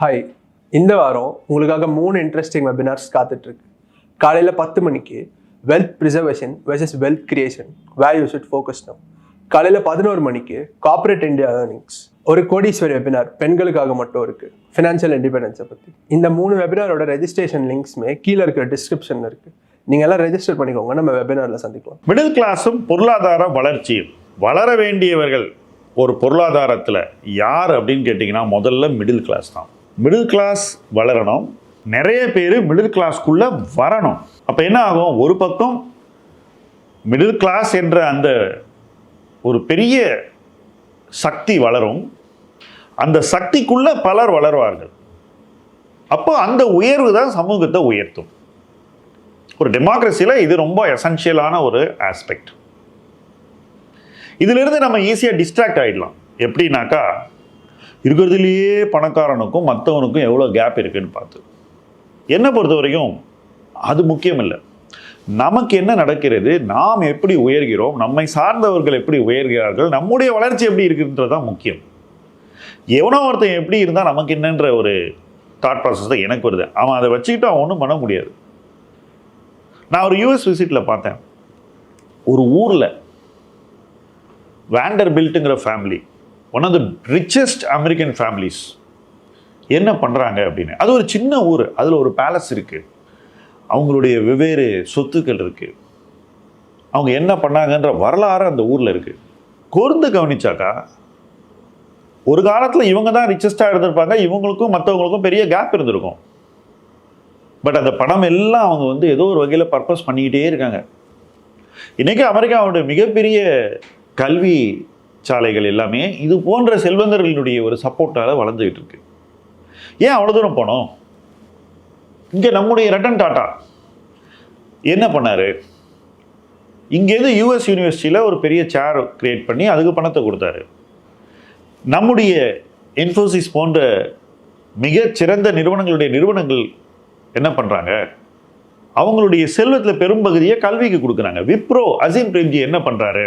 Hi இந்த வாரம் உங்களுக்காக மூணு இன்ட்ரெஸ்டிங் வெபினார்ஸ் காத்துட்ருக்கு. காலையில் பத்து மணிக்கு wealth preservation versus wealth creation values you should focus now காலையில் பதினோரு மணிக்கு கார்ப்பரேட் இந்தியா ஏர்னிங்ஸ் ஒரு கோடீஸ்வரி வெபினார் பெண்களுக்காக மட்டும் இருக்குது ஃபினான்ஷியல் இண்டிபெண்டன்ஸை பற்றி இந்த மூணு வெபினாரோட ரெஜிஸ்ட்ரேஷன் லிங்க்ஸுமே கீழே இருக்கிற டிஸ்கிரிப்ஷனில் இருக்குது நீங்கள் எல்லாம் ரெஜிஸ்டர் பண்ணிக்கோங்க. நம்ம வெபினாரில் சந்திக்கலாம். மிடில் கிளாஸும் பொருளாதார வளர்ச்சியும். வளர வேண்டியவர்கள் ஒரு பொருளாதாரத்தில் யார் அப்படின்னு கேட்டிங்கன்னா முதல்ல மிடில் கிளாஸ் தான். மிடில் கிளாஸ் வளரணும். நிறைய பேர் மிடில் கிளாஸ்க்குள்ளே வரணும். அப்போ என்ன ஆகும்? ஒரு பக்கம் மிடில் கிளாஸ் என்ற அந்த ஒரு பெரிய சக்தி வளரும். அந்த சக்திக்குள்ளே பலர் வளருவார்கள். அப்போ அந்த உயர்வு தான் சமூகத்தை உயர்த்தும். ஒரு டெமோக்ரஸியில் இது ரொம்ப எசென்ஷியலான ஒரு ஆஸ்பெக்ட் இதிலிருந்து நம்ம ஈஸியாக டிஸ்ட்ராக்ட் ஆகிடலாம் எப்படின்னாக்கா இருக்கிறதுலையே பணக்காரனுக்கும் மற்றவனுக்கும் எவ்வளோ கேப் இருக்குன்னு பார்த்து. என்னை பொறுத்த வரைக்கும் அது முக்கியம் இல்லை. நமக்கு என்ன நடக்கிறது? நாம் எப்படி உயர்கிறோம்? நம்மை சார்ந்தவர்கள் எப்படி உயர்கிறார்கள்? நம்முடைய வளர்ச்சி எப்படி இருக்குன்றது தான் முக்கியம். எவனோ ஒருத்தன் எப்படி இருந்தால் நமக்கு என்னன்ற ஒரு தாட் ப்ராசஸ் தான் எனக்கு வருது. அவன் அதை வச்சுக்கிட்டு அவன் ஒன்றும் பண்ண முடியாது. நான் ஒரு யூஎஸ் விசிட்டில் பார்த்தேன். ஒரு ஊரில் வேண்டர் பில்ட்டுங்கிற family one of the richest American families என்ன பண்ணுறாங்க அப்படின்னு? அது ஒரு சின்ன ஊர். அதில் ஒரு பேலஸ் இருக்குது அவங்களுடைய வெவ்வேறு சொத்துக்கள் இருக்குது அவங்க என்ன பண்ணாங்கன்ற வரலாறு அந்த ஊரில் இருக்குது கூர்ந்து கவனிச்சாக்கா ஒரு காலத்தில் இவங்க தான் ரிச்சஸ்டாக இருந்திருப்பாங்க. இவங்களுக்கும் மற்றவங்களுக்கும் பெரிய கேப் இருந்திருக்கும். பட் அந்த பணம் எல்லாம் அவங்க வந்து ஏதோ ஒரு வகையில் பர்பஸ் பண்ணிக்கிட்டே இருக்காங்க. இன்றைக்கி அமெரிக்காவோட மிகப்பெரிய கல்வி சாலைகள் எல்லாமே இது போன்ற செல்வந்தர்களுடைய ஒரு சப்போர்ட்டால் வளர்ந்துக்கிட்டு இருக்கு. ஏன் அவ்வளோ தூரம் போனோம்? இங்கே நம்முடைய ரட்டன் டாட்டா. என்ன பண்ணார்? இங்கேருந்து யூஎஸ் யூனிவர்சிட்டியில் ஒரு பெரிய சேர் கிரியேட் பண்ணி அதுக்கு பணத்தை கொடுத்தாரு. நம்முடைய இன்ஃபோசிஸ் போன்ற மிகச்சிறந்த நிறுவனங்களுடைய நிறுவனங்கள் என்ன பண்ணுறாங்க அவங்களுடைய செல்வத்தில் பெரும்பகுதியை கல்விக்கு கொடுக்குறாங்க. விப்ரோ அசீம் பிரேம்ஜி என்ன பண்ணுறாரு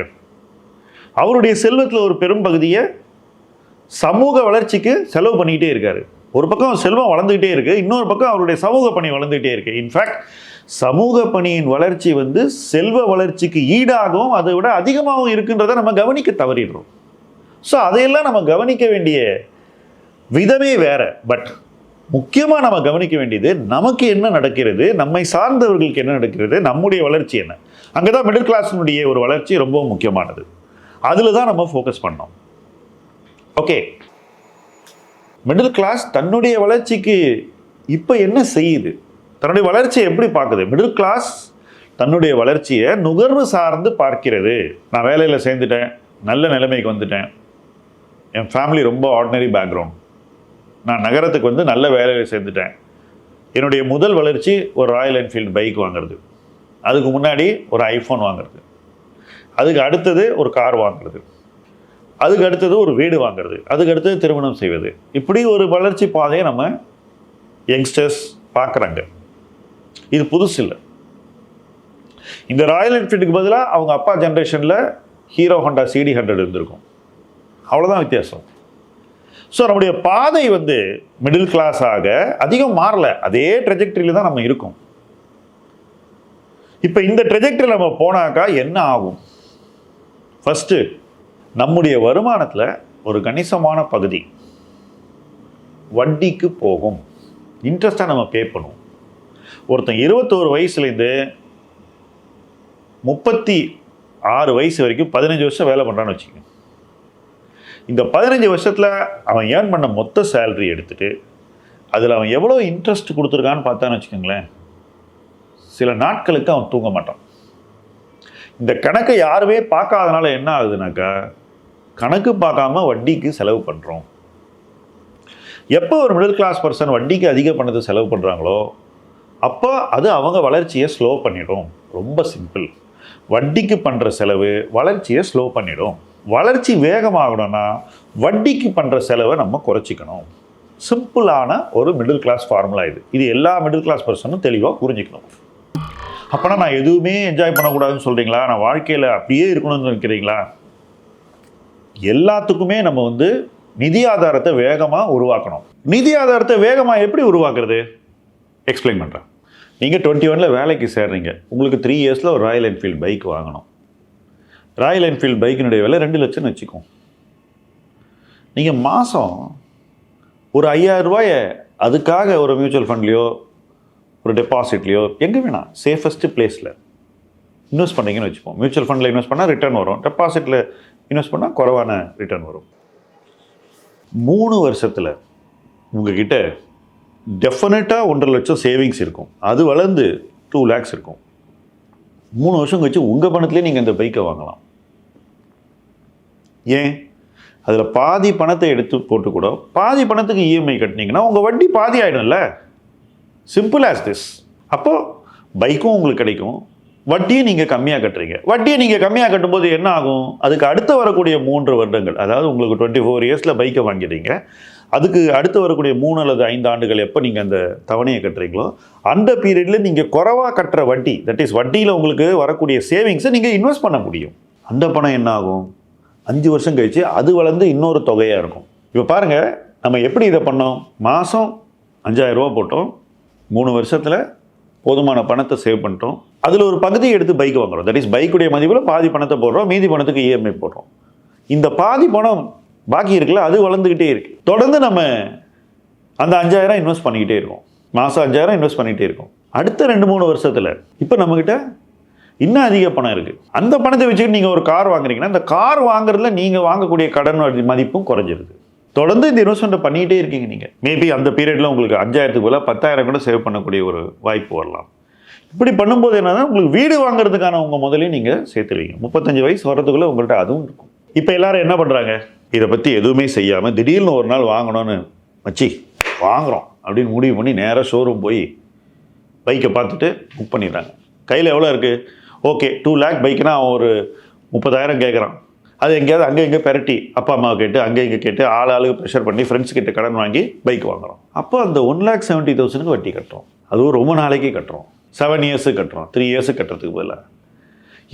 அவருடைய செல்வத்தில் ஒரு பெரும்பகுதியை சமூக வளர்ச்சிக்கு செலவு பண்ணிக்கிட்டே இருக்காரு. ஒரு பக்கம் செல்வம் வளர்ந்துக்கிட்டே இருக்கு இன்னொரு பக்கம் அவருடைய சமூக பணி வளர்ந்துக்கிட்டே இருக்கு. இன்ஃபேக்ட் சமூக பணியின் வளர்ச்சி வந்து செல்வ வளர்ச்சிக்கு ஈடாகவும் அதை விட அதிகமாகவும் இருக்குன்றதை நம்ம கவனிக்க தவறிடுறோம். ஸோ அதையெல்லாம் நம்ம கவனிக்க வேண்டிய விதமே வேற. பட் முக்கியமாக நம்ம கவனிக்க வேண்டியது நமக்கு என்ன நடக்கிறது நம்மை சார்ந்தவர்களுக்கு என்ன நடக்கிறது நம்முடைய வளர்ச்சி என்ன? அங்கே தான் மிடில் கிளாஸினுடைய ஒரு வளர்ச்சி ரொம்பவும் முக்கியமானது. அதில் தான் நம்ம ஃபோக்கஸ் பண்ணோம். ஓகே மிடில் கிளாஸ் தன்னுடைய வளர்ச்சிக்கு இப்போ என்ன செய்யுது? தன்னுடைய வளர்ச்சியை எப்படி பார்க்குது? மிடில் கிளாஸ் தன்னுடைய வளர்ச்சியை நுகர்வு சார்ந்து பார்க்கிறது. நான் வேலையில் சேர்ந்துட்டேன். நல்ல நிலைமைக்கு வந்துட்டேன். என் ஃபேமிலி ரொம்ப ஆர்டினரி பேக்ரவுண்ட் நான் நகரத்துக்கு வந்து நல்ல வேலையில் சேர்ந்துட்டேன். என்னுடைய முதல் வளர்ச்சி ஒரு ராயல் என்ஃபீல்டு பைக் வாங்குறது. அதுக்கு முன்னாடி ஒரு ஐஃபோன் வாங்குறது. அதுக்கு அடுத்தது ஒரு கார் வாங்குறது. அதுக்கு அடுத்தது ஒரு வீடு வாங்குறது. அதுக்கு அடுத்தது திருமணம் செய்வது. இப்படி ஒரு வளர்ச்சி பாதையை நம்ம யங்ஸ்டர்ஸ் பார்க்குறாங்க இது புதுசு இல்லை. இந்த ராயல் என்ஃபீல்டுக்கு பதிலாக அவங்க அப்பா ஜென்ரேஷனில் ஹீரோ ஹோண்டா சிடி ஹண்ட்ரட் இருந்திருக்கும். அவ்வளோதான் வித்தியாசம். ஸோ நம்முடைய பாதை வந்து மிடில் கிளாஸாக அதிகம் மாறல. அதே ட்ரெஜெக்டரியில் தான் நம்ம இருக்கோம். இப்போ இந்த ட்ரெஜெக்டரியில் நம்ம போனாக்கா என்ன ஆகும்? ஃபஸ்ட்டு நம்முடைய வருமானத்தில் ஒரு கணிசமான பகுதி வட்டிக்கு போகும். இன்ட்ரெஸ்ட்டாக நம்ம பே பண்ணுவோம். ஒருத்தன் இருபத்தோரு வயசுலேருந்து முப்பத்தி ஆறு வயசு வரைக்கும் பதினஞ்சு வருஷம் வேலை பண்ணுறான்னு வச்சுக்கோங்க. இந்த பதினஞ்சு வருஷத்தில் அவன் ஏர்ன் பண்ண மொத்த சேலரி எடுத்துட்டு அதில் அவன் எவ்வளோ இன்ட்ரெஸ்ட் கொடுத்துருக்கான்னு பார்த்தான்னு வச்சுக்கோங்களேன் சில நாட்களுக்கு அவன் தூங்க மாட்டான். இந்த கணக்கை யாருமே பார்க்காதனால என்ன ஆகுதுனாக்கா கணக்கு பார்க்காம வட்டிக்கு செலவு பண்ணுறோம் எப்போ ஒரு மிடில் கிளாஸ் பர்சன் வட்டிக்கு அதிக பணத்தை செலவு பண்ணுறாங்களோ அப்போ அது அவங்க வளர்ச்சியை ஸ்லோ பண்ணிடும். ரொம்ப சிம்பிள் வட்டிக்கு பண்ணுற செலவு வளர்ச்சியை ஸ்லோ பண்ணிடும். வளர்ச்சி வேகமாகணும்னா வட்டிக்கு பண்ணுற செலவை நம்ம குறைச்சிக்கணும். சிம்பிளான ஒரு மிடில் கிளாஸ் ஃபார்முலா இது. இது எல்லா மிடில் கிளாஸ் பர்சனும் தெளிவாக புரிஞ்சுக்கணும். அப்போனா நான் எதுவுமே என்ஜாய் பண்ணக்கூடாதுன்னு சொல்கிறீங்களா நான் வாழ்க்கையில் அப்படியே இருக்கணும்னு நினைக்கிறீங்களா? எல்லாத்துக்குமே நம்ம வந்து நிதி ஆதாரத்தை வேகமாக உருவாக்கணும். நிதி ஆதாரத்தை வேகமாக எப்படி உருவாக்குறது? எக்ஸ்பிளைன் பண்ணுறேன் நீங்கள் டுவெண்ட்டி ஒனில் வேலைக்கு சேர்றீங்க. உங்களுக்கு த்ரீ இயர்ஸில் ஒரு ராயல் என்ஃபீல்டு பைக் வாங்கணும். ராயல் என்ஃபீல்டு பைக்கினுடைய விலை ரெண்டு லட்சம் வச்சுக்கோம் நீங்கள் மாதம் ஒரு ஐயாயிரம் ரூபாயை அதுக்காக ஒரு மியூச்சுவல் ஃபண்ட்லேயோ ஒரு டெபாசிட்லையோ எங்கே வேணாம் சேஃபஸ்ட்டு பிளேஸில் இன்வெஸ்ட் பண்ணீங்கன்னு வச்சுப்போம். மியூச்சுவல் ஃபண்டில் இன்வெஸ்ட் பண்ணால் ரிட்டர்ன் வரும். டெபாசிட்டில் இன்வெஸ்ட் பண்ணால் குறைவான ரிட்டர்ன் வரும். மூணு வருஷத்தில் உங்ககிட்ட டெஃபினட்டாக ஒன்றரை லட்சம் சேவிங்ஸ் இருக்கும். அது வளர்ந்து டூ லேக்ஸ் இருக்கும். மூணு வருஷம் கழிச்சு உங்கள் பணத்துலேயே நீங்கள் இந்த பைக்கை வாங்கலாம். ஏன்? அதில் பாதி பணத்தை எடுத்து போட்டு கூட பாதி பணத்துக்கு இஎம்ஐ கட்டினீங்கன்னா உங்கள் வட்டி பாதி ஆகிடும்ல சிம்பிள் ஆஸ் திஸ் அப்போது பைக்கும் உங்களுக்கு கிடைக்கும். வட்டியும் நீங்கள் கம்மியாக கட்டுறீங்க. வட்டியை நீங்கள் கம்மியாக கட்டும்போது என்ன ஆகும்? அதுக்கு அடுத்து வரக்கூடிய மூன்று வருடங்கள். அதாவது உங்களுக்கு டுவெண்ட்டி ஃபோர் இயர்ஸில் பைக்கை வாங்கிடுறீங்க. அதுக்கு அடுத்து வரக்கூடிய மூணு அல்லது ஐந்து ஆண்டுகள் எப்போ நீங்கள் அந்த தவணையை கட்டுறீங்களோ அந்த பீரியடில் நீங்கள் குறைவாக கட்டுற வட்டி தட் இஸ் வட்டியில் உங்களுக்கு வரக்கூடிய சேவிங்ஸை நீங்கள் இன்வெஸ்ட் பண்ண முடியும். அந்த பணம் என்ன ஆகும்? அஞ்சு வருஷம் கழித்து அது வளர்ந்து இன்னொரு தொகையாக இருக்கும். இப்போ பாருங்கள் நம்ம எப்படி இதை பண்ணோம்? மாதம் அஞ்சாயிரம் ரூபா போட்டோம். மூணு வருஷத்தில் போதுமான பணத்தை சேவ் பண்ணுறோம் அதில் ஒரு பகுதியை எடுத்து பைக் வாங்குறோம். தட் இஸ் பைக்குடைய மதிப்பில் பாதி பணத்தை போடுறோம். மீதி பணத்துக்கு இஎம்ஐ போடுறோம். இந்த பாதி பணம் பாக்கி இருக்குல்ல அது வளர்ந்துக்கிட்டே இருக்கு. தொடர்ந்து நம்ம அந்த அஞ்சாயிரம் இன்வெஸ்ட் பண்ணிக்கிட்டே இருக்கோம். மாதம் அஞ்சாயிரம் இன்வெஸ்ட் பண்ணிக்கிட்டே இருக்கோம். அடுத்த ரெண்டு மூணு வருஷத்தில் இப்போ நம்மக்கிட்ட இன்னும் அதிக பணம் இருக்குது அந்த பணத்தை வச்சுக்கிட்டு நீங்கள் ஒரு கார் வாங்குறீங்கன்னா அந்த கார் வாங்குறதுல நீங்கள் வாங்கக்கூடிய கடன் மதிப்பும் குறைஞ்சிருது. தொடர்ந்து இந்த இன்வெஸ்ட்மெண்ட்டை பண்ணிக்கிட்டே இருக்கீங்க நீங்கள் மேபி அந்த பீரியடில் உங்களுக்கு அஞ்சாயிரத்துக்கு போல பத்தாயிரம் கூட சேவ் பண்ணக்கூடிய ஒரு வாய்ப்பு வரலாம். இப்படி பண்ணும்போது என்னன்னா உங்களுக்கு வீடு வாங்குறதுக்கான உங்கள் முதலையும் நீங்கள் சேர்த்துருவீங்க. முப்பத்தஞ்சு வயசு வர்றதுக்குள்ளே உங்கள்கிட்ட அதுவும் இருக்கும். இப்போ எல்லாரும் என்ன பண்ணுறாங்க இதை பற்றி எதுவுமே செய்யாமல் திடீர்னு ஒரு நாள் வாங்கணும்னு வச்சு வாங்குகிறோம் அப்படின்னு முடிவு பண்ணி நேராக ஷோரூம் போய் பைக்கை பார்த்துட்டு புக் பண்ணிடுறாங்க. கையில் எவ்வளோ இருக்குது ஓகே டூ லேக் பைக்குனா அவன் ஒரு முப்பதாயிரம் கேட்குறான் அது எங்கேயாவது அங்கே இங்கே பெரட்டி அப்பா அம்மாவை கேட்டு அங்கே இங்கே கேட்டு ஆள் ஆளுக்கு ப்ரெஷர் பண்ணி ஃப்ரெண்ட்ஸ் கிட்ட கடன் வாங்கி பைக் வாங்குறோம். அப்போ அந்த ஒன் லேக் செவன்ட்டி தௌசண்ட்க்கு வட்டி கட்டுறோம். அதுவும் ரொம்ப நாளைக்கு கட்டுறோம். செவன் இயர்ஸு கட்டுறோம். த்ரீ இயர்ஸு கட்டுறதுக்கு பதிலாக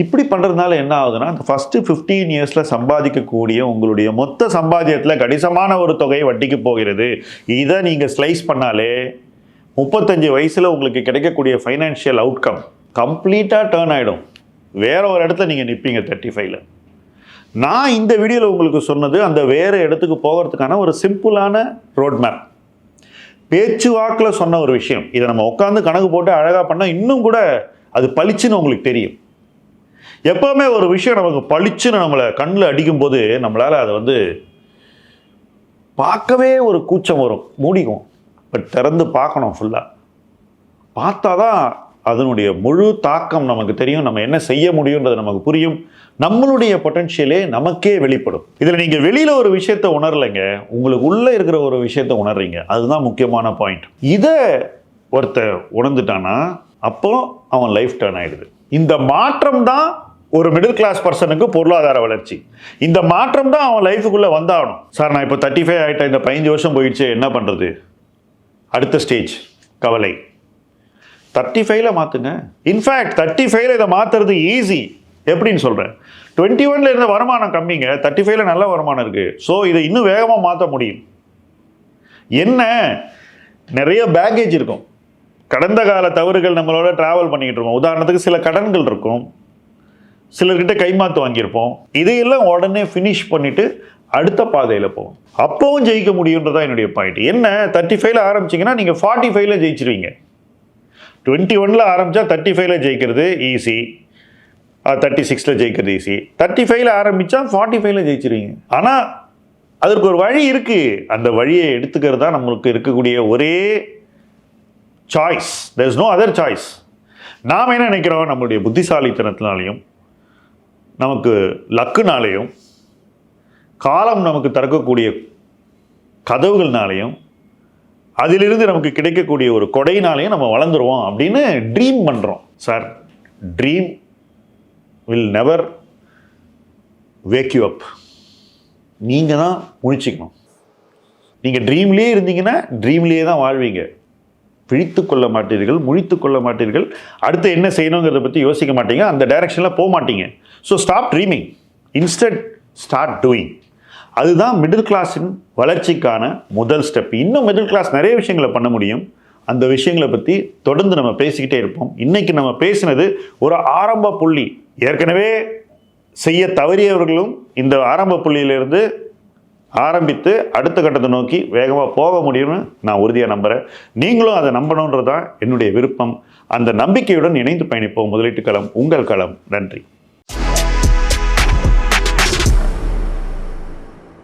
இப்படி பண்ணுறதுனால என்ன ஆகுதுன்னா அந்த ஃபஸ்ட்டு ஃபிஃப்டீன் இயர்ஸில் சம்பாதிக்கக்கூடிய உங்களுடைய மொத்த சம்பாத்தியத்தில் கணிசமான ஒரு தொகை வட்டிக்கு போகிறது. இதை நீங்கள் ஸ்லைஸ் பண்ணாலே முப்பத்தஞ்சு வயசில் உங்களுக்கு கிடைக்கக்கூடிய ஃபைனான்ஷியல் அவுட்கம் கம்ப்ளீட்டாக டேர்ன் ஆகிடும் வேற ஒரு இடத்துல நீங்கள் நிற்பீங்க தேர்ட்டி ஃபைவ்ல நான் இந்த வீடியோவில் உங்களுக்கு சொன்னது அந்த வேறு இடத்துக்கு போகிறதுக்கான ஒரு சிம்பிளான ரோட் மேப் பேச்சுவாக்கில் சொன்ன ஒரு விஷயம். இதை நம்ம உட்காந்து கணக்கு போட்டு அழகாக பண்ணால் இன்னும் கூட அது பளிச்சுன்னு உங்களுக்கு தெரியும். எப்போவுமே ஒரு விஷயம் நமக்கு பளிச்சுன்னு நம்மளை கண்ணில் அடிக்கும்போது நம்மளால் அதை வந்து பார்க்கவே ஒரு கூச்சம் வரும். மூடிக்கும் பட் திறந்து பார்க்கணும் ஃபுல்லாக பார்த்தா தான் அதனுடைய முழு தாக்கம் நமக்கு தெரியும். நம்ம என்ன செய்ய முடியுன்றது நமக்கு புரியும். நம்மளுடைய பொட்டன்ஷியலே நமக்கே வெளிப்படும். இதில் நீங்கள் வெளியில் ஒரு விஷயத்தை உணரலைங்க. உங்களுக்கு உள்ளே இருக்கிற ஒரு விஷயத்தை உணர்றீங்க. அதுதான் முக்கியமான பாயிண்ட் இதை ஒருத்தர் உணர்ந்துட்டானா அப்போ அவன் லைஃப் டர்ன் ஆகிடுது இந்த மாற்றம் தான் ஒரு மிடில் கிளாஸ் பர்சனுக்கு பொருளாதார வளர்ச்சி. இந்த மாற்றம் தான் அவன் லைஃபுக்குள்ளே வந்தாகணும். சார் நான் இப்போ தேர்ட்டி ஃபைவ் ஆகிட்டேன் இந்த பதினஞ்சு வருஷம் போயிடுச்சு. என்ன பண்ணுறது அடுத்த ஸ்டேஜ் கவலை. தேர்ட்டி ஃபைவ்ல மாற்றுங்க இன்ஃபேக்ட் தேர்ட்டி ஃபைவ்ல இதை மாற்றுறது ஈஸி எப்படின்னு சொல்கிறேன் டுவெண்ட்டி ஒன்ல இருந்த வருமானம் கம்மிங்க. தேர்ட்டி ஃபைவ்ல நல்ல வருமானம் இருக்குது ஸோ இதை இன்னும் வேகமாக மாற்ற முடியும். என்ன? நிறைய பேக்கேஜ் இருக்கும். கடந்த கால தவறுகள் நம்மளோட ட்ராவல் பண்ணிக்கிட்டு இருக்கோம். உதாரணத்துக்கு சில கடன்கள் இருக்கும். சிலர்கிட்ட கைமாத்து வாங்கியிருப்போம். இதையெல்லாம் உடனே ஃபினிஷ் பண்ணிவிட்டு அடுத்த பாதையில் போவோம் அப்போவும் ஜெயிக்க முடியுன்றதான் என்னுடைய பாயிண்ட் என்ன? தேர்ட்டி ஃபைவ்ல ஆரம்பிச்சிங்கன்னா நீங்கள் ஃபார்ட்டி ஃபைவ்ல ஜெயிச்சிருவீங்க. டுவெண்ட்டி ஒனில் ஆரம்பித்தா தேர்ட்டி ஃபைவ்ல ஜெயிக்கிறது ஈஸி தேர்ட்டி சிக்ஸில் ஜெயிக்கிறது ஈஸி தேர்ட்டி ஃபைவ்ல ஆரம்பித்தா ஃபார்ட்டி ஃபைவ்ல ஜெயிச்சிருவீங்க. ஆனால் அதற்கு ஒரு வழி இருக்குது அந்த வழியை எடுத்துக்கிறது தான் நம்மளுக்கு இருக்கக்கூடிய ஒரே choice there is no other choice நாம் என்ன நினைக்கிறோம்? நம்மளுடைய புத்திசாலித்தனத்தினாலையும் நமக்கு லக்குனாலையும் காலம் நமக்கு திறக்கக்கூடிய கதவுகள்னாலையும் அதிலிருந்து நமக்கு கிடைக்கக்கூடிய ஒரு கொடையினாலையும் நம்ம வளர்ந்துருவோம் அப்படின்னு ட்ரீம் பண்ணுறோம் sir dream will never wake you up நீங்கள் தான் முழிச்சிக்கணும். நீங்கள் ட்ரீம்லேயே இருந்தீங்கன்னா ட்ரீம்லேயே தான் வாழ்வீங்க. பிழித்து கொள்ள மாட்டீர்கள் முழித்து கொள்ள மாட்டீர்கள். அடுத்து என்ன செய்யணுங்கிறத பற்றி யோசிக்க மாட்டீங்க. அந்த டைரக்ஷனில் போக மாட்டீங்க. So stop dreaming instant start doing அதுதான் மிடில் கிளாஸின் வளர்ச்சிக்கான முதல் ஸ்டெப் இன்னும் மிடில் கிளாஸ் நிறைய விஷயங்களை பண்ண முடியும். அந்த விஷயங்களை பற்றி தொடர்ந்து நம்ம பேசிக்கிட்டே இருப்போம். இன்றைக்கி நம்ம பேசினது ஒரு ஆரம்ப புள்ளி. ஏற்கனவே செய்ய தவறியவர்களும் இந்த ஆரம்ப புள்ளியிலிருந்து ஆரம்பித்து அடுத்த கட்டத்தை நோக்கி வேகமாக போக முடியும்னு நான் உறுதியாக நம்புகிறேன் நீங்களும் அதை நம்பணுன்றது தான் என்னுடைய விருப்பம். அந்த நம்பிக்கையுடன் இணைந்து பயணிப்போம். முதலீட்டு களம் உங்கள் களம். நன்றி.